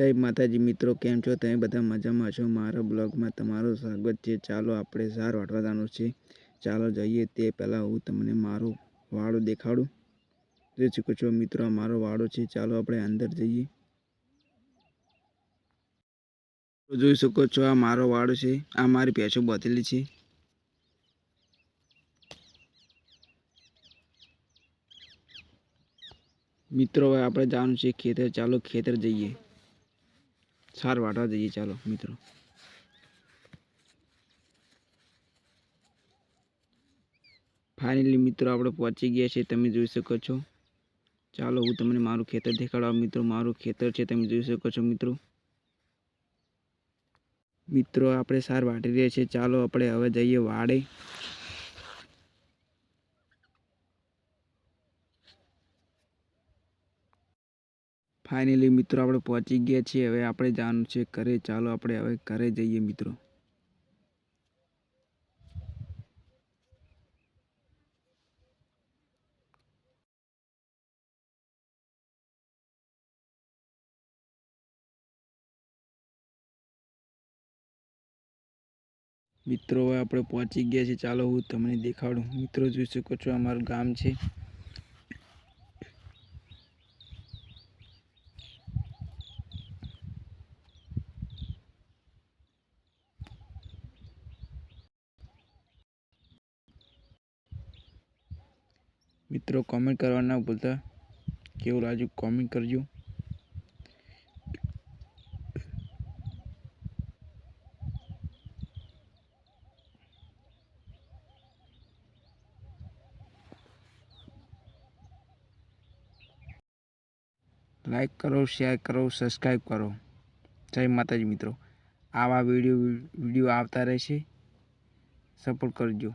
જય માતાજી મિત્રો, કેમ છો? તમે બધા મજામાં છો? મારા બ્લોગમાં તમારું સ્વાગત છે. ચાલો આપણે સાર વાટવાદાનું છે. ચાલો જઈએ તે પહેલાં હું તમને મારો વાડો દેખાડું. જોઈ શકો છો મિત્રો, આ મારો વાડો છે. ચાલો આપણે અંદર જઈએ. જોઈ શકો છો આ મારો વાડો છે. આ મારી ભેંસો બાંધેલી છે. મિત્રો, હવે આપણે જવાનું છે ખેતર. ચાલો ખેતર જઈએ. સાર વાટવા જઈએ, ચાલો, મિત્રો. ફાઇનલી મિત્રો, આપણે પહોંચી ગયા છે તમે જોઈ શકો છો. ચાલો, હું તમને મારું ખેતર દેખાડવા, મિત્રો, મારું ખેતર છે, તમે જોઈ શકો છો, મિત્રો. મિત્રો, આપણે સાર વાટી રહ્યા છીએ. ચાલો, આપણે હવે જઈએ વાડે. ફાઇનલી મિત્રો, આપણે પહોંચી ગયા છીએ. હવે આપણે જવાનું છે ઘરે. ચાલો આપણે હવે ઘરે જઈએ મિત્રો. મિત્રો, હવે આપણે પહોંચી ગયા છીએ. ચાલો હું તમને દેખાડું. મિત્રો, જોઈ શકો છો, અમારું ગામ છે. મિત્રો કોમેન્ટ કરવા ના ભૂલતા. કેવું લાગ્યું? કોમેન્ટ કરજો. લાઈક કરો શેર કરો સબસ્ક્રાઈબ કરો. જય માતાજી મિત્રો. આવા વીડિયો વીડિયો આવતા રહેશે. સપોર્ટ કરજો.